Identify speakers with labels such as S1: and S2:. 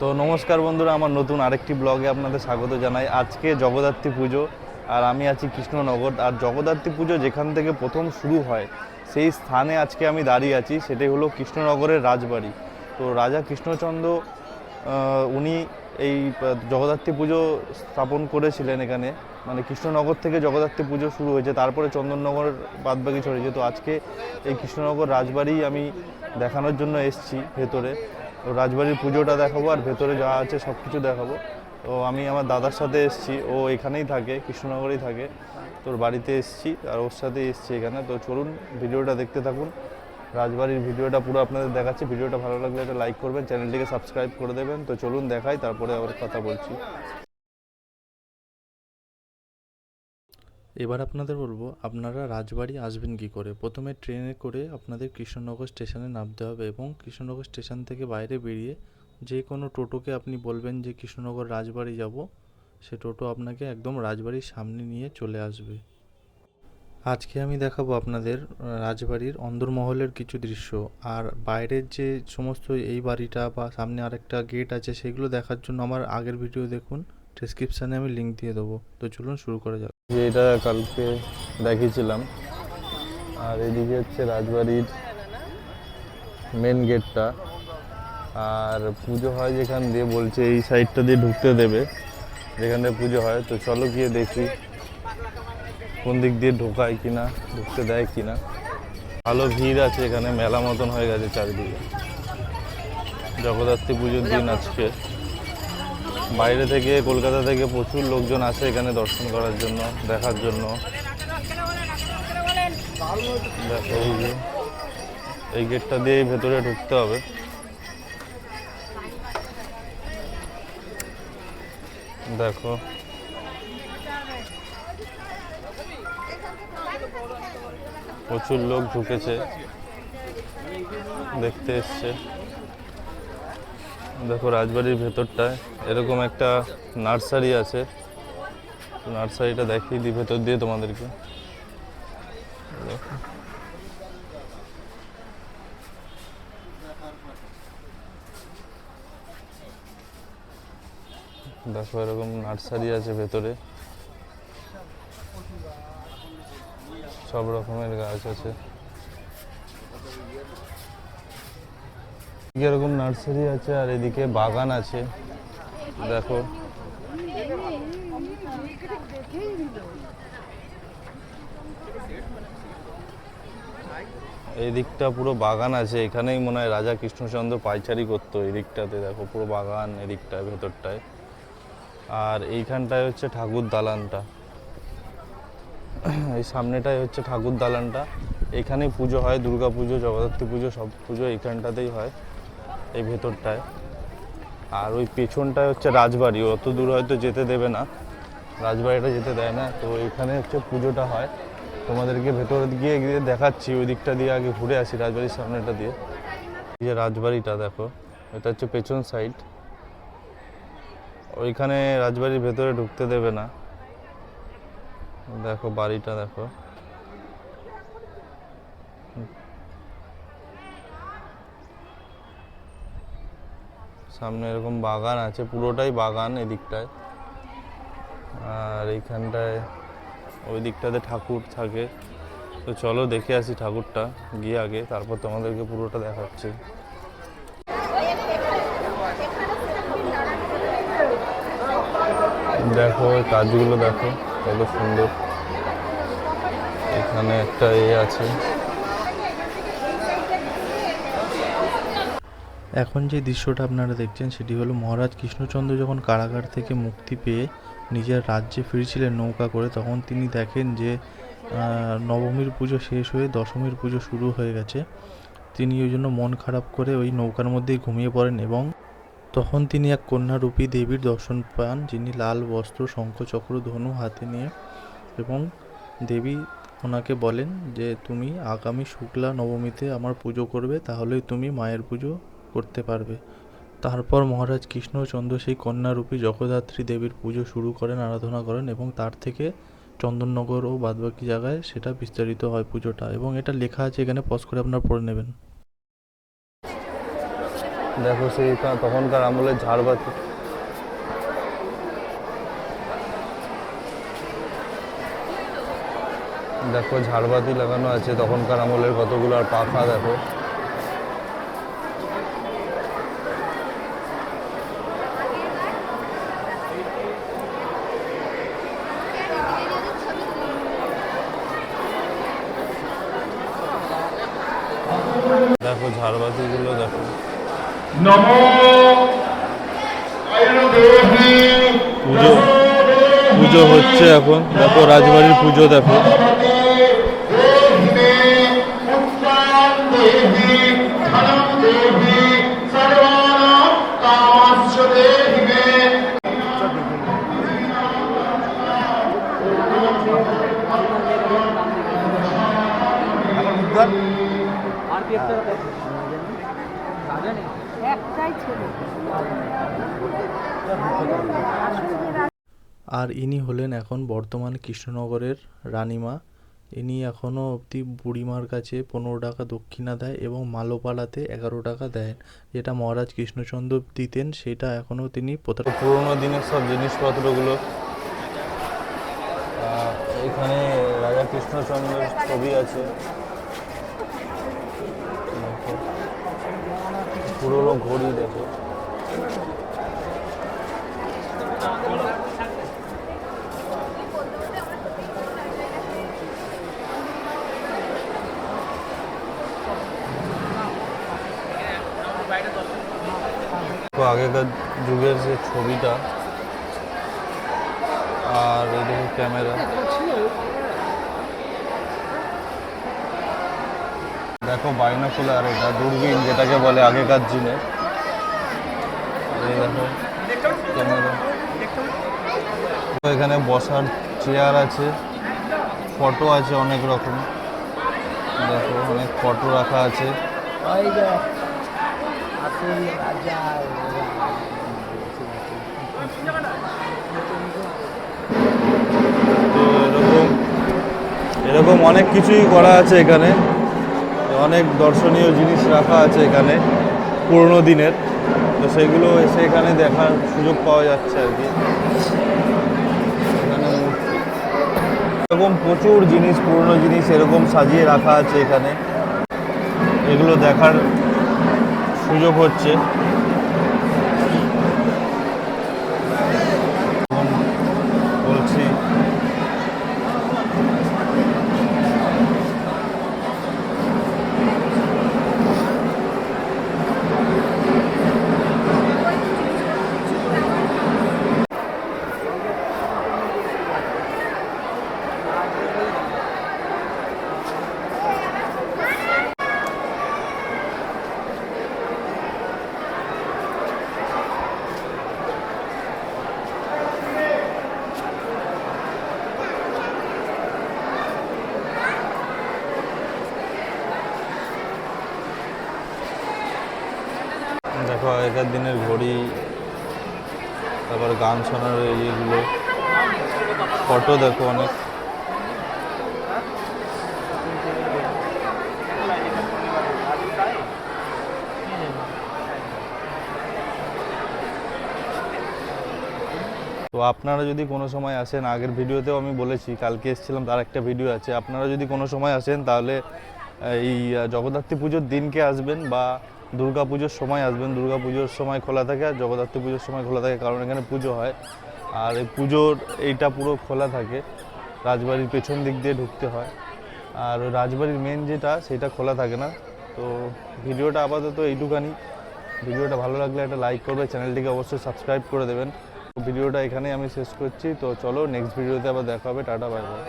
S1: তো নমস্কার বন্ধুরা, আমার নতুন আরেকটি ব্লগে আপনাদের স্বাগত জানাই। আজকে জগদ্ধাত্রী পুজো, আর আমি আছি কৃষ্ণনগর। আর জগদ্ধাত্রী পুজো যেখান থেকে প্রথম শুরু হয়, সেই স্থানে আজকে আমি দাঁড়িয়ে আছি, সেটাই হলো কৃষ্ণনগরের রাজবাড়ি। তো রাজা কৃষ্ণচন্দ্র উনি এই জগদ্ধাত্রী পুজো স্থাপন করেছিলেন এখানে। মানে কৃষ্ণনগর থেকে জগদ্ধাত্রী পুজো শুরু হয়েছে, তারপরে চন্দননগর বাদবাকি ছড়িয়েছে। তো আজকে এই কৃষ্ণনগর রাজবাড়ি আমি দেখানোর জন্য এসেছি ভেতরে। তো রাজবাড়ির পুজোটা দেখাবো আর ভেতরে যা আছে সব কিছু দেখাবো। তো আমি আমার দাদার সাথে এসেছি, ও এখানেই থাকে, কৃষ্ণনগরেই থাকে। তোর বাড়িতে এসেছি আর ওর সাথে এসেছি এখানে। তো চলুন ভিডিওটা দেখতে থাকুন। রাজবাড়ির ভিডিওটা পুরো আপনাদের দেখাচ্ছি। ভিডিওটা ভালো লাগলে একটা লাইক করবেন, চ্যানেলটিকে সাবস্ক্রাইব করে দেবেন। তো চলুন দেখাই, তারপরে আবার কথা বলছি।
S2: এবার আপনাদের বলব, আপনারা রাজবাড়ি আসবেন কি করে? প্রথমে ট্রেনে করে আপনাদের কৃষ্ণনগর স্টেশনে নামতে হবে এবং কৃষ্ণনগর স্টেশন থেকে বাইরে বেরিয়ে যে কোনো টোটোকে আপনি বলবেন যে, কৃষ্ণনগর রাজবাড়ি যাব, সে টোটো আপনাকে একদম রাজবাড়ির সামনে নিয়ে চলে আসবে। আজকে আমি দেখাবো আপনাদের রাজবাড়ির অন্দরমহলের কিছু দৃশ্য। আর বাইরের যে সমস্ত এই বাড়িটা বা সামনে আরেকটা গেট আছে, সেগুলো দেখার জন্য আমার আগের ভিডিও দেখুন ডেসক্রিপশানে আমি লিঙ্ক দিয়ে দেবো। তো চলুন শুরু করা যাক।
S1: যে এটা কালকে দেখিয়েছিলাম। আর এদিকে হচ্ছে রাজবাড়ির মেন গেটটা আর পুজো হয় যেখান দিয়ে বলছে, এই সাইডটা দিয়ে ঢুকতে দেবে। যেখানে পুজো হয়। তো চলো গিয়ে দেখি কোন দিক দিয়ে ঢোকায় কিনা, ঢুকতে দেয় কিনা। ভালো ভিড় আছে এখানে, মেলা মতন হয়ে গেছে চারিদিকে। জগদ্ধাত্রী পুজোর দিন আজকে। বাইরে থেকে কলকাতা থেকে প্রচুর লোকজন আসে এখানে দর্শন করার জন্য, দেখার জন্য। এই গেটটা দিয়ে ভেতরে ঢুকতে হবে। দেখো। প্রচুর লোক ঢুকেছে, দেখতে এসছে। দেখো, রাজবাড়ির ভেতরটায় এরকম একটা নার্সারি আছে। নার্সারিটা দেখিয়ে দিই, ভেতর দিয়ে তোমাদেরকে। দেখো। এরকম নার্সারি আছে ভেতরে। সব রকমের গাছ আছে। এরকম নার্সারি আছে আর এদিকে বাগান আছে। দেখো। এই দিকটা পুরো বাগান আছে। এখানেই মনে হয় রাজা কৃষ্ণচন্দ্র পাইচারি করতো এই দিকটাতে দেখো, পুরো বাগান এদিকটায় ভেতরটায়। আর এইখানটায় হচ্ছে ঠাকুর দালানটা। এই সামনেটাই হচ্ছে ঠাকুর দালানটা। এখানেই পুজো হয় দুর্গা পুজো জগদ্ধাত্রী পুজো, সব পুজো এইখানটাতেই হয়। এই ভেতরটায়। আর ওই পেছনটায় হচ্ছে রাজবাড়ি। অত দূর হয়তো যেতে দেবে না। রাজবাড়িটা যেতে দেয় না। তো এখানে হচ্ছে পুজোটা হয়। তোমাদেরকে ভেতরে গিয়ে গিয়ে দেখাচ্ছি। ওই দিকটা দিয়ে আগে ঘুরে আসি, রাজবাড়ির সামনেটা দিয়ে। এই যে রাজবাড়িটা, দেখো। এটা হচ্ছে পেছন সাইড। ওইখানে রাজবাড়ির ভেতরে ঢুকতে দেবে না। দেখো বাড়িটা, দেখো। সামনে এরকম বাগান আছে, পুরোটাই বাগান এদিকটায়। আর এইখানটায় ওই দিকটাতে ঠাকুর থাকে। তো চলো দেখে আসি ঠাকুরটা, গিয়ে আগে তারপর তোমাদেরকে পুরোটা দেখাচ্ছি। দেখো কাজগুলো দেখো, কত সুন্দর। এখানে একটা এ আছে।
S2: এখন যে দৃশ্যটা আপনারা দেখছেন সেটি হলো মহারাজ কৃষ্ণচন্দ্র যখন কারাগার থেকে মুক্তি পেয়ে নিজের রাজ্যে ফিরছিলেন নৌকা করে, তখন তিনি দেখেন যে নবমীর পুজো শেষ হয়ে দশমীর পুজো শুরু হয়ে গেছে। তিনি ওই জন্য মন খারাপ করে ওই নৌকার মধ্যেই ঘুমিয়ে পড়েন এবং তখন তিনি এক কন্যারূপী দেবীর দর্শন পান, যিনি লাল বস্ত্র শঙ্খচক্র ধনু হাতে নিয়ে এবং দেবী ওনাকে বলেন যে, তুমি আগামী শুক্লা নবমীতে আমার পুজো করবে তাহলেই তুমি মায়ের পুজো করতে পারবে। তারপর মহারাজ কৃষ্ণচন্দ্র সেই কন্যারূপী জগদ্ধাত্রী দেবীর পুজো শুরু করেন, আরাধনা করেন এবং তার থেকে চন্দননগর ও বাদবাকি জায়গায় সেটা বিস্তারিত হয় পুজোটা এবং এটা লেখা আছে এখানে পজ করে আপনারা পড়ে নেবেন।
S1: দেখো সেই তখনকার আমলের ঝাড়বাতি দেখো ঝাড়বাতি লাগানো আছে, তখনকার আমলের কতগুলো আর পাখা দেখো। দেখো ঝাড়বাতিগুলো দেখো। পুজো পুজো হচ্ছে এখন। দেখো রাজবাড়ির পুজো দেখো।
S3: দেবী পুত্রাং
S2: আর ইনি হলেন এখন বর্তমান কৃষ্ণনগরের রানীমা। ইনি এখনও অবধি বুড়িমার কাছে পনেরো টাকা দক্ষিণা দেয় এবং মালোপালাতে এগারো টাকা দেন। যেটা মহারাজ কৃষ্ণচন্দ্র দিতেন সেটা এখনও তিনি
S1: পুরোনো দিনের সব জিনিসপত্রগুলো এখানে রাজা কৃষ্ণচন্দ্রের ছবি আছে। পুরোনো ঘড়ি দেখো। তো আগেকার যুগের যে ছবিটা আর এই দেখো ক্যামেরা। দেখো বাইনোকুলার এটা দূরবীন যেটাকে বলে আগেকার দিনে। এখানে বসার চেয়ার আছে ফটো আছে অনেক রকম। দেখো অনেক ফটো রাখা আছে। এরকম অনেক কিছুই করা আছে এখানে। অনেক দর্শনীয় জিনিস রাখা আছে এখানে, পুরনো দিনের। তো সেগুলো এসে এখানে দেখার সুযোগ পাওয়া যাচ্ছে আর কি। এখানে এরকম প্রচুর জিনিস, পুরনো জিনিস এরকম সাজিয়ে রাখা আছে এখানে। এগুলো দেখার সুযোগ হচ্ছে এবং বলছি দেখো আগেকার দিনের ঘড়ি, তারপর গান শোনার ইয়েগুলো। ফটো দেখো অনেক। তো আপনারা যদি কোনো সময় আসেন, আগের ভিডিওতেও আমি বলেছি, কালকে এসেছিলাম, তার একটা ভিডিও আছে। আপনারা যদি কোনো সময় আসেন, তাহলে এই জগদ্ধাত্রী পুজোর দিনকে আসবেন বা দুর্গা পুজোর সময় আসবেন, দুর্গা পুজোর সময় খোলা থাকে আর জগদ্ধাত্রী পুজোর সময় খোলা থাকে, কারণ এখানে পুজো হয়। আর এই পুজোর এইটা পুরো খোলা থাকে, রাজবাড়ির পেছন দিক দিয়ে ঢুকতে হয়। আর রাজবাড়ির মেন যেটা, সেটা খোলা থাকে না। তো ভিডিওটা আপাতত এইটুখানি। ভিডিওটা ভালো লাগলে একটা লাইক করবে, চ্যানেলটিকে অবশ্যই সাবস্ক্রাইব করে দেবেন। ভিডিওটা এখানেই আমি শেষ করছি। তো চলো নেক্সট ভিডিওতে আবার দেখা হবে। Tata bye bye